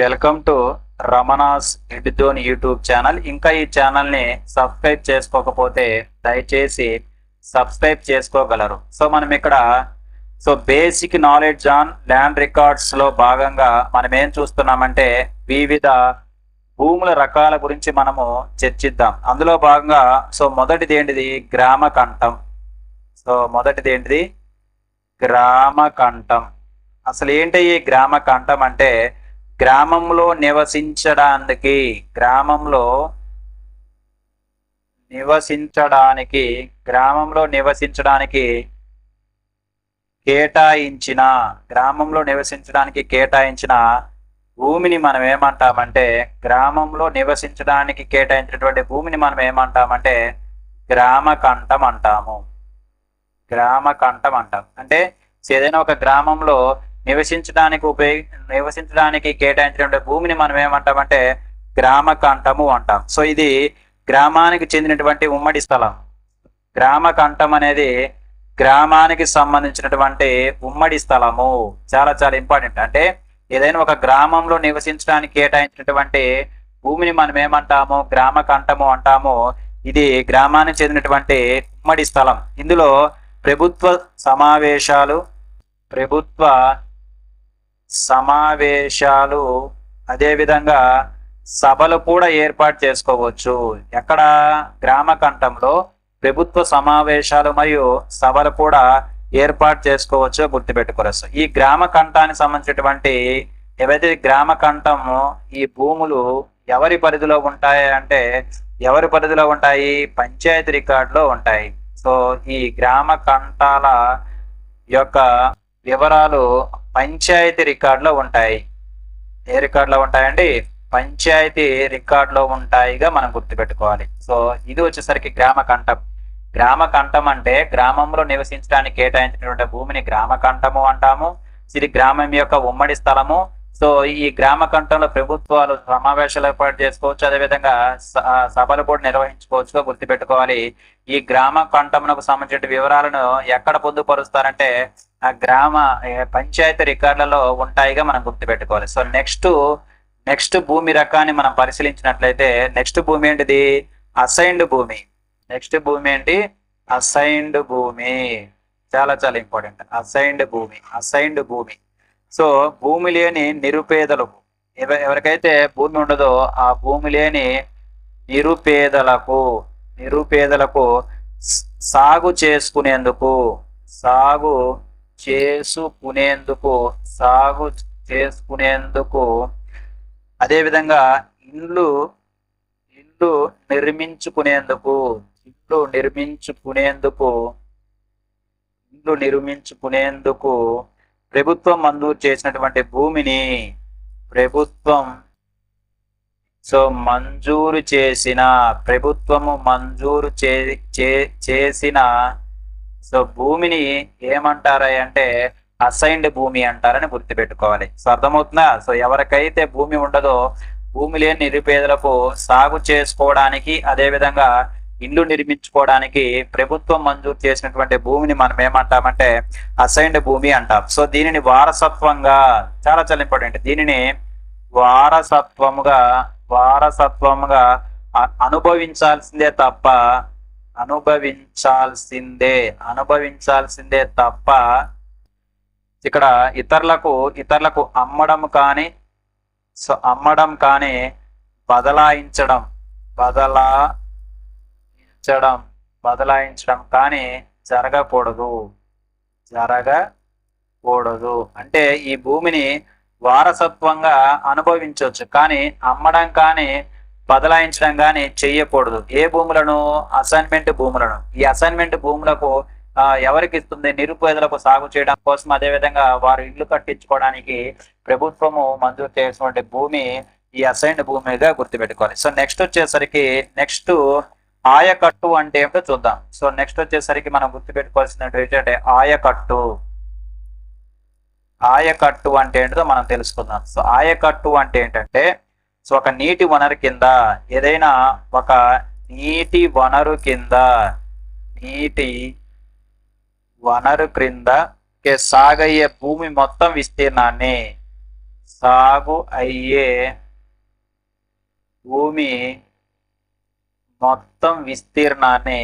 Welcome to Ramana's ఎడ్డోన్ YouTube channel. ఇంకా ఈ ఛానల్ని సబ్స్క్రైబ్ చేసుకోకపోతే దయచేసి సబ్స్క్రైబ్ చేసుకోగలరు. సో మనం ఇక్కడ so basic knowledge on land రికార్డ్స్లో భాగంగా మనం ఏం చూస్తున్నామంటే వివిధ భూముల రకాల గురించి మనము చర్చిద్దాం. అందులో భాగంగా సో మొదటిది ఏంటిది? గ్రామ కంఠం సో మొదటిది ఏంటిది? గ్రామ కంఠం అసలు ఏంటి ఈ గ్రామ కంఠం అంటే గ్రామంలో నివసించడానికి గ్రామంలో నివసించడానికి గ్రామంలో నివసించడానికి కేటాయించిన గ్రామంలో నివసించడానికి కేటాయించిన భూమిని మనం ఏమంటామంటే గ్రామంలో నివసించడానికి కేటాయించినటువంటి భూమిని మనం ఏమంటామంటే గ్రామ కంఠం అంటాము. గ్రామ కంఠం అంటాం. అంటే ఏదైనా ఒక గ్రామంలో నివసించడానికి ఉపయోగ నివసించడానికి కేటాయించినటువంటి భూమిని మనం ఏమంటామంటే గ్రామకంఠము అంటాం. సో ఇది గ్రామానికి చెందినటువంటి ఉమ్మడి స్థలం. గ్రామ కంఠం అనేది గ్రామానికి సంబంధించినటువంటి ఉమ్మడి స్థలము. చాలా చాలా ఇంపార్టెంట్. అంటే ఏదైనా ఒక గ్రామంలో నివసించడానికి కేటాయించినటువంటి భూమిని మనం ఏమంటాము? గ్రామ కంఠము అంటాము. ఇది గ్రామానికి చెందినటువంటి ఉమ్మడి స్థలం. ఇందులో ప్రభుత్వ సమావేశాలు ప్రభుత్వ సమావేశాలు అదేవిధంగా సభలు కూడా ఏర్పాటు చేసుకోవచ్చు. ఎక్కడ గ్రామ కంఠంలో ప్రభుత్వ సమావేశాలు మరియు సభలు కూడా ఏర్పాటు చేసుకోవచ్చు గుర్తుపెట్టుకోవచ్చు ఈ గ్రామ కంఠానికి సంబంధించినటువంటి ఏవైతే గ్రామ కంఠము ఈ భూములు ఎవరి పరిధిలో ఉంటాయి అంటే ఎవరి పరిధిలో ఉంటాయి? పంచాయతీ రికార్డులో ఉంటాయి. సో ఈ గ్రామ కంఠాల యొక్క వివరాలు పంచాయతీ రికార్డులో ఉంటాయి. ఏ రికార్డులో ఉంటాయండి? పంచాయతీ రికార్డులో ఉంటాయిగా మనం గుర్తుపెట్టుకోవాలి. సో ఇది వచ్చేసరికి గ్రామ కంఠం. గ్రామ కంఠం అంటే గ్రామంలో నివసించడానికి కేటాయించినటువంటి భూమిని గ్రామ కంఠము అంటాము. ఇది గ్రామం యొక్క ఉమ్మడి స్థలము. సో ఈ గ్రామ కంఠంలో ప్రభుత్వాలు సమావేశాలు ఏర్పాటు చేసుకోవచ్చు. అదేవిధంగా స- సభలు కూడా నిర్వహించుకోవచ్చుగా గుర్తుపెట్టుకోవాలి. ఈ గ్రామ కంఠమునకు సంబంధించిన వివరాలను ఎక్కడ పొందుపరుస్తారంటే ఆ గ్రామ పంచాయతీ రికార్డులలో ఉంటాయిగా మనం గుర్తుపెట్టుకోవాలి. సో నెక్స్ట్ నెక్స్ట్ భూమి రకాన్ని మనం పరిశీలించినట్లయితే నెక్స్ట్ భూమి ఏంటిది? అసైన్డ్ భూమి. నెక్స్ట్ భూమి ఏంటి? అసైన్డ్ భూమి. చాలా చాలా ఇంపార్టెంట్. అసైన్డ్ భూమి అసైన్డ్ భూమి. సో భూమి లేని నిరుపేదలకు ఎవరికైతే భూమి ఉండదో ఆ భూమి లేని నిరుపేదలకు నిరుపేదలకు సాగు చేసుకునేందుకు సాగు చేసుకునేందుకు సాగు చేసుకునేందుకు. అదేవిధంగా ఇండ్లు ఇల్లు నిర్మించుకునేందుకు ఇల్లు నిర్మించుకునేందుకు ఇల్లు నిర్మించుకునేందుకు ప్రభుత్వం మంజూరు చేసినటువంటి భూమిని ప్రభుత్వం సో మంజూరు చేసిన ప్రభుత్వము మంజూరు చే చే- చేసిన సో భూమిని ఏమంటారా అంటే అసైన్డ్ భూమి అంటారని గుర్తుపెట్టుకోవాలి. సో అర్థమవుతుందా? సో ఎవరికైతే భూమి ఉండదో భూమి లేని నిరుపేదలకు సాగు చేసుకోవడానికి అదేవిధంగా ఇల్లు నిర్మించుకోవడానికి ప్రభుత్వం మంజూరు చేసినటువంటి భూమిని మనం ఏమంటామంటే అసైన్డ్ భూమి అంటాం. సో దీనిని వారసత్వంగా చాలా చాలా ఇంపార్టెంట్. దీనిని వారసత్వముగా వారసత్వముగా అనుభవించాల్సిందే తప్ప అనుభవించాల్సిందే అనుభవించాల్సిందే తప్ప ఇక్కడ ఇతరులకు ఇతరులకు అమ్మడం కానీ సో అమ్మడం కానీ బదలాయించడం బదలాయించడం బదలాయించడం కానీ జరగకూడదు. జరగకూడదు. అంటే ఈ భూమిని వారసత్వంగా అనుభవించవచ్చు కానీ అమ్మడం కానీ బదలాయించడం కానీ చెయ్యకూడదు. ఏ భూములను? అసైన్మెంట్ భూములను. ఈ అసైన్మెంట్ భూములకు ఎవరికి ఇస్తుంది? నిరుపేదలకు సాగు చేయడం కోసం అదేవిధంగా వారు ఇల్లు కట్టించుకోవడానికి ప్రభుత్వము మంజూరు చేసినటువంటి భూమి ఈ అసైన్డ్ భూమిగా గుర్తుపెట్టుకోవాలి. సో నెక్స్ట్ వచ్చేసరికి నెక్స్ట్ ఆయకట్టు అంటే ఏమిటో చూద్దాం. సో నెక్స్ట్ వచ్చేసరికి మనం గుర్తుపెట్టుకోవాల్సినటువంటి ఏంటంటే ఆయకట్టు. ఆయకట్టు అంటే ఏంటో మనం తెలుసుకుందాం. సో ఆయకట్టు అంటే ఏంటంటే సో ఒక నీటి వనరు కింద ఏదైనా ఒక నీటి వనరు కింద నీటి వనరు క్రింద కే సాగయ్యే భూమి మొత్తం విస్తీర్ణాన్ని సాగు అయ్యే భూమి మొత్తం విస్తీర్ణాన్ని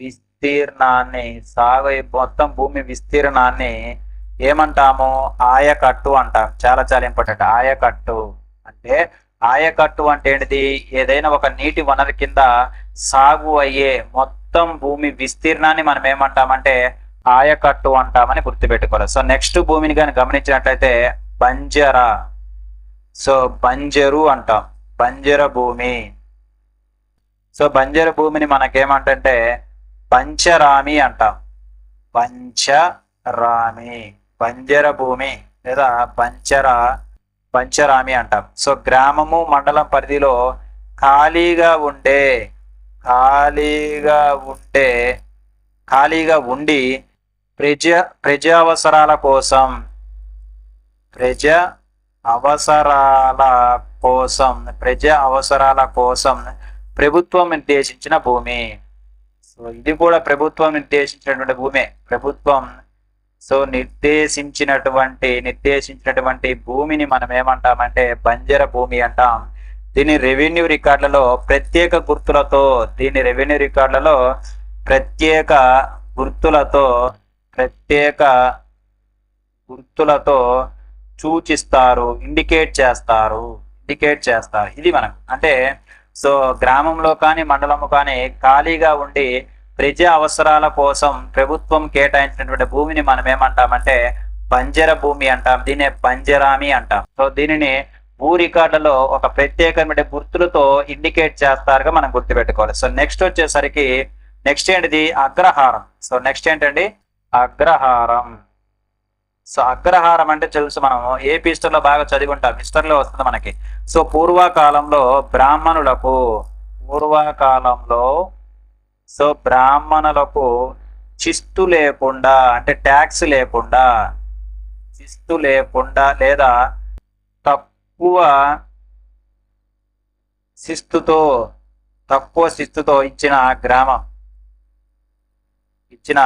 విస్తీర్ణాన్ని సాగు మొత్తం భూమి విస్తీర్ణాన్ని ఏమంటాము? ఆయకట్టు అంటాం. చాలా చాలా ఇంపార్టెంట్. ఆయకట్టు అంటే ఆయకట్టు అంటే ఏంటిది? ఏదైనా ఒక నీటి వనరు కింద సాగు అయ్యే మొత్తం భూమి విస్తీర్ణాన్ని మనం ఏమంటామంటే ఆయకట్టు అంటామని గుర్తుపెట్టుకోవాలి. సో నెక్స్ట్ భూమిని కానీ గమనించినట్లయితే బంజర. సో బంజరు అంటాం. బంజర భూమి. సో బంజర భూమిని మనకేమంటే పంచరామి అంటాం. పంచరామి. పంజర భూమి లేదా పంచర పంచరామి అంటాం. సో గ్రామము మండలం పరిధిలో ఖాళీగా ఉండే ఖాళీగా ఉండే ఖాళీగా ఉండి ప్రజ ప్రజా అవసరాల కోసం ప్రజా అవసరాల కోసం ప్రజా అవసరాల కోసం ప్రభుత్వం నిర్దేశించిన భూమి. సో ఇది కూడా ప్రభుత్వం నిర్దేశించినటువంటి భూమే. ప్రభుత్వం సో నిర్దేశించినటువంటి నిర్దేశించినటువంటి భూమిని మనం ఏమంటామంటే బంజర భూమి అంటాం. దీని రెవెన్యూ రికార్డులలో ప్రత్యేక గుర్తులతో దీని రెవెన్యూ రికార్డులలో ప్రత్యేక గుర్తులతో ప్రత్యేక గుర్తులతో సూచిస్తారు ఇండికేట్ చేస్తారు ఇండికేట్ చేస్తారు. ఇది మనకు. అంటే సో గ్రామంలో కానీ మండలము కానీ ఖాళీగా ఉండి ప్రజా అవసరాల కోసం ప్రభుత్వం కేటాయించినటువంటి భూమిని మనం ఏమంటామంటే బంజర భూమి అంటాం దీనే బంజరామి అంటాం. సో దీనిని భూ రికార్డులలో ఒక ప్రత్యేకమైన గుర్తులతో ఇండికేట్ చేస్తారుగా మనం గుర్తుపెట్టుకోవాలి. సో నెక్స్ట్ వచ్చేసరికి నెక్స్ట్ ఏంటిది? అగ్రహారం. సో నెక్స్ట్ ఏంటండి? అగ్రహారం. సో అగ్రహారం అంటే తెలుసు మనం ఏ లో బాగా చదివి ఉంటాం హిస్టరీలో వస్తుంది మనకి. సో పూర్వకాలంలో బ్రాహ్మణులకు పూర్వకాలంలో సో బ్రాహ్మణులకు చిస్తు లేకుండా అంటే ట్యాక్స్ లేకుండా చిస్తు లేకుండా లేదా తక్కువ శిస్తుతో తక్కువ శిస్తుతో ఇచ్చిన గ్రామం ఇచ్చిన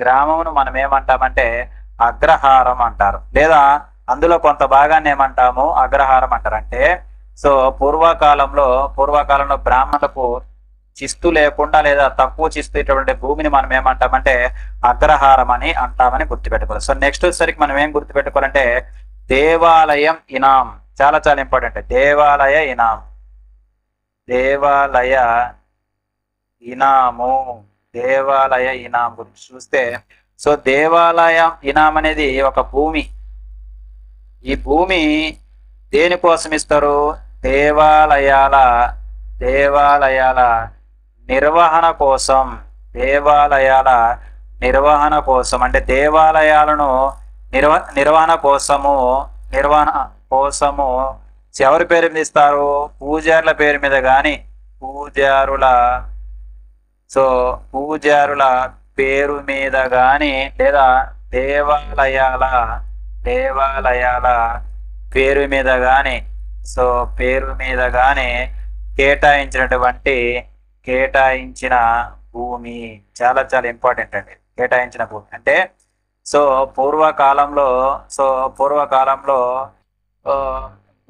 గ్రామమును మనం ఏమంటామంటే అగ్రహారం అంటారు. లేదా అందులో కొంత భాగాన్ని ఏమంటాము? అగ్రహారం అంటారు. అంటే సో పూర్వకాలంలో పూర్వకాలంలో బ్రాహ్మణులకు చిస్తు లేకుండా లేదా తక్కువ చిస్తు ఇటువంటి భూమిని మనం ఏమంటామంటే అగ్రహారం అని అంటామని గుర్తుపెట్టుకోవాలి. సో నెక్స్ట్ వచ్చేసరికి మనం ఏం గుర్తుపెట్టుకోవాలంటే దేవాలయం ఇనాం. చాలా చాలా ఇంపార్టెంట్ దేవాలయ ఇనాం. దేవాలయ ఇనాము. దేవాలయ ఇనాం గురించి చూస్తే సో దేవాలయం ఇనాం అనేది ఒక భూమి. ఈ భూమి దేనికోసం ఇస్తారు? దేవాలయాల దేవాలయాల నిర్వహణ కోసం దేవాలయాల నిర్వహణ కోసం అంటే దేవాలయాలను నిర్వ నిర్వహణ కోసము నిర్వహణ కోసము ఎవరి పేరు మీద ఇస్తారు? పూజారుల పేరు మీద కానీ పూజారుల సో పూజారుల పేరు మీద కానీ లేదా దేవాలయాల దేవాలయాల పేరు మీద కానీ సో పేరు మీద కానీ కేటాయించినటువంటి కేటాయించిన భూమి చాలా చాలా ఇంపార్టెంట్ అండి. కేటాయించిన భూమి. అంటే సో పూర్వకాలంలో సో పూర్వకాలంలో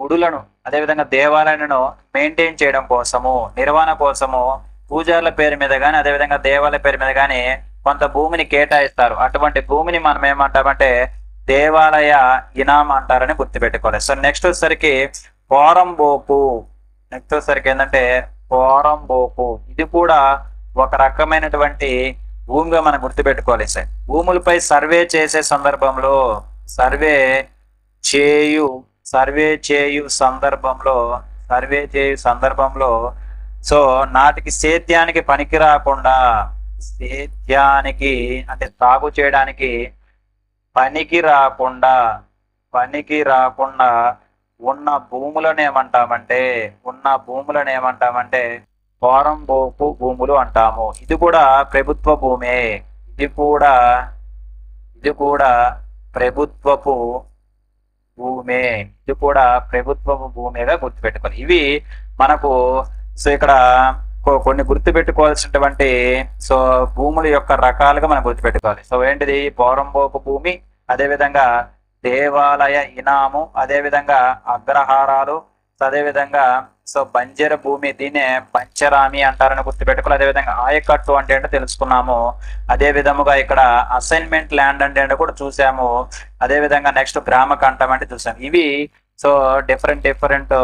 గుడులను అదేవిధంగా దేవాలయాలను మెయింటైన్ చేయడం కోసము నిర్వహణ కోసము పూజారుల పేరు మీద కానీ అదేవిధంగా దేవాలయ పేరు మీద కానీ కొంత భూమిని కేటాయిస్తారు. అటువంటి భూమిని మనం ఏమంటామంటే దేవాలయ ఇనాం అంటారని గుర్తుపెట్టుకోవాలి. సో నెక్స్ట్ వచ్చేసరికి పోరంబోకు నెక్స్ట్ వచ్చేసరికి ఏంటంటే పోరంబోకు ఇది కూడా ఒక రకమైనటువంటి భూమిగా మనం గుర్తుపెట్టుకోవాలి సార్. భూములపై సర్వే చేసే సందర్భంలో సర్వే చేయు సర్వే చేయు సందర్భంలో సర్వే చేయు సందర్భంలో సో నాటికి సేద్యానికి పనికి రాకుండా సేద్యానికి అంటే సాగు చేయడానికి పనికి రాకుండా పనికి రాకుండా ఉన్న భూములను ఏమంటామంటే ఉన్న భూములను ఏమంటామంటే పోరంబోపు భూములు అంటాము. ఇది కూడా ప్రభుత్వ భూమే. ఇది కూడా ఇది కూడా ప్రభుత్వపు భూమే. ఇది కూడా ప్రభుత్వపు భూమిగా గుర్తుపెట్టుకోవాలి. ఇవి మనకు సో ఇక్కడ కొన్ని గుర్తుపెట్టుకోవాల్సినటువంటి సో భూముల యొక్క రకాలుగా మనం గుర్తుపెట్టుకోవాలి. సో ఏంటిది? పౌరంబోపు భూమి అదేవిధంగా దేవాలయ ఇనాము అదేవిధంగా అగ్రహారాలు అదేవిధంగా సో బంజర భూమి దీనే పంచరామి అంటారని గుర్తుపెట్టుకోవాలి. అదేవిధంగా ఆయకట్టు అంటే ఏంటో తెలుసుకున్నాము. అదే విధముగా ఇక్కడ అసైన్మెంట్ ల్యాండ్ అంటే ఏంటో కూడా చూసాము. అదే విధంగా నెక్స్ట్ గ్రామ కంఠం అంటే చూసాము. ఇవి సో డిఫరెంట్ డిఫరెంట్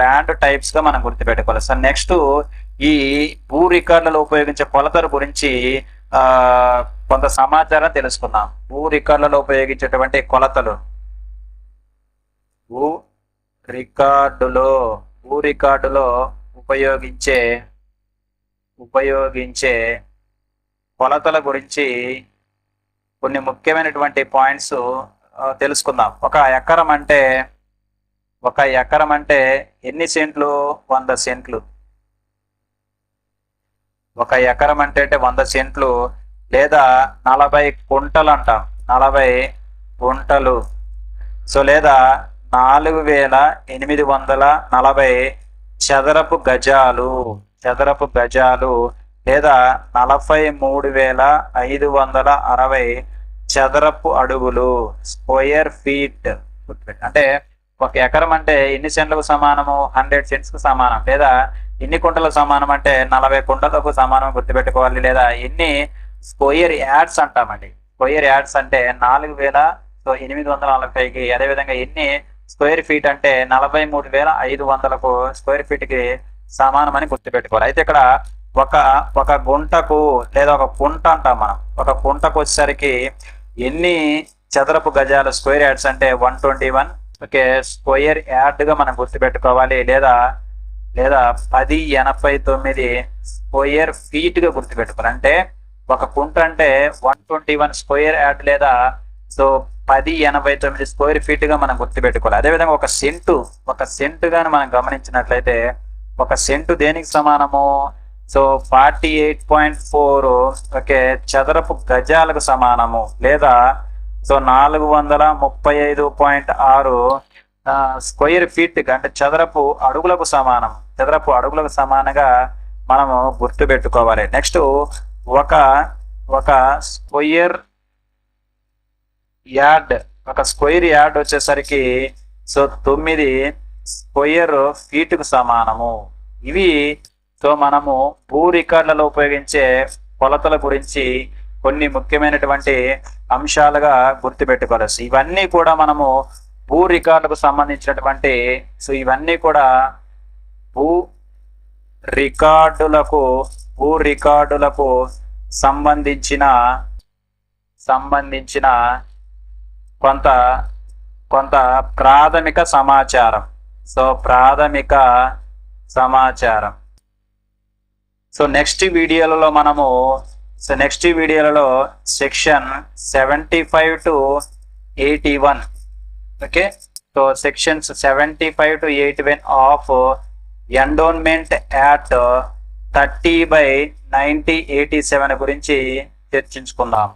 ల్యాండ్ టైప్స్గా మనం గుర్తుపెట్టుకోవాలి. సో నెక్స్ట్ ఈ భూ రికార్డులలో ఉపయోగించే కొలతల గురించి ఆ కొంత సమాచారం తెలుసుకుందాం. భూ రికార్డులలో ఉపయోగించేటువంటి కొలతలు. భూ రికార్డులో భూ రికార్డులో ఉపయోగించే ఉపయోగించే కొలతల గురించి కొన్ని ముఖ్యమైనటువంటి పాయింట్స్ తెలుసుకుందాం. ఒక ఎకరం అంటే ఒక ఎకరం అంటే ఎన్ని సెంట్లు? వంద సెంట్లు. ఒక ఎకరం అంటే అంటే వంద సెంట్లు. లేదా నలభై కుంటలు అంటాం నలభై కుంటలు సో లేదా నాలుగు వేల ఎనిమిది వందల నలభై చదరపు గజాలు. చదరపు గజాలు లేదా నలభై మూడు వేల ఐదు వందల అరవై చదరపు అడుగులు. Square feet. అంటే ఒక ఎకరం అంటే ఎన్ని సెంట్లకు సమానము? హండ్రెడ్ సెంట్స్కు సమానం. లేదా ఎన్ని కుంటలకు సమానం అంటే నలభై కుంటలకు సమానం గుర్తుపెట్టుకోవాలి. లేదా ఎన్ని స్క్వయర్ యాడ్స్ అంటామండి. స్క్వయర్ యాడ్స్ అంటే నాలుగు వేల సో ఎనిమిది వందల నలభైకి అదేవిధంగా ఎన్ని స్క్వేర్ ఫీట్ అంటే నలభై మూడు వేల ఐదు వందలకు స్క్వేర్ ఫీట్కి సమానమని సమానం అని గుర్తుపెట్టుకోవాలి. అయితే ఇక్కడ ఒక ఒక గుంటకు లేదా ఒక కుంట అంటాం మనం. ఒక కుంటకు వచ్చేసరికి ఎన్ని చదరపు గజాలు స్క్వేర్ యాడ్స్ అంటే one twenty one. Okay square యాడ్గా మనం గుర్తుపెట్టుకోవాలి. లేదా లేదా పది ఎనభై తొమ్మిది స్క్వేర్ ఫీట్గా గుర్తుపెట్టుకోవాలి. అంటే ఒక కుంట అంటే one twenty one square yard లేదా సో పది ఎనభై తొమ్మిది స్క్వేర్ ఫీట్గా మనం గుర్తుపెట్టుకోవాలి. అదేవిధంగా ఒక సెంటు ఒక సెంటు గాని మనం గమనించినట్లయితే ఒక సెంటు దేనికి సమానము? So forty eight point four okay చదరపు గజాలకు సమానము. లేదా సో నాలుగు వందల ముప్పై ఐదు పాయింట్ ఆరు స్క్వేర్ ఫీట్ అంటే చదరపు అడుగులకు సమానం. చదరపు అడుగులకు సమానంగా మనము గుర్తుపెట్టుకోవాలి. నెక్స్ట్ ఒక ఒక స్క్వయర్ యార్డ్ ఒక స్క్వేర్ యార్డ్ వచ్చేసరికి సో తొమ్మిది స్క్వయర్ ఫీట్కు సమానము. ఇవి సో మనము భూ రికార్డులలో ఉపయోగించే కొలతల గురించి కొన్ని ముఖ్యమైనటువంటి అంశాలుగా గుర్తుపెట్టుకోవచ్చు ఇవన్నీ కూడా మనము భూ రికార్డులకు సంబంధించినటువంటి సో ఇవన్నీ కూడా భూ రికార్డులకు భూ రికార్డులకు సంబంధించిన సంబంధించిన కొంత కొంత ప్రాథమిక సమాచారం. సో ప్రాథమిక సమాచారం. సో నెక్స్ట్ వీడియోలలో మనము సో నెక్స్ట్ వీడియోలలో section seventy five to eighty one. Okay? So sections seventy five to eighty one of endowment act thirty by ninety eighty seven గురించి చర్చించుకుందాం.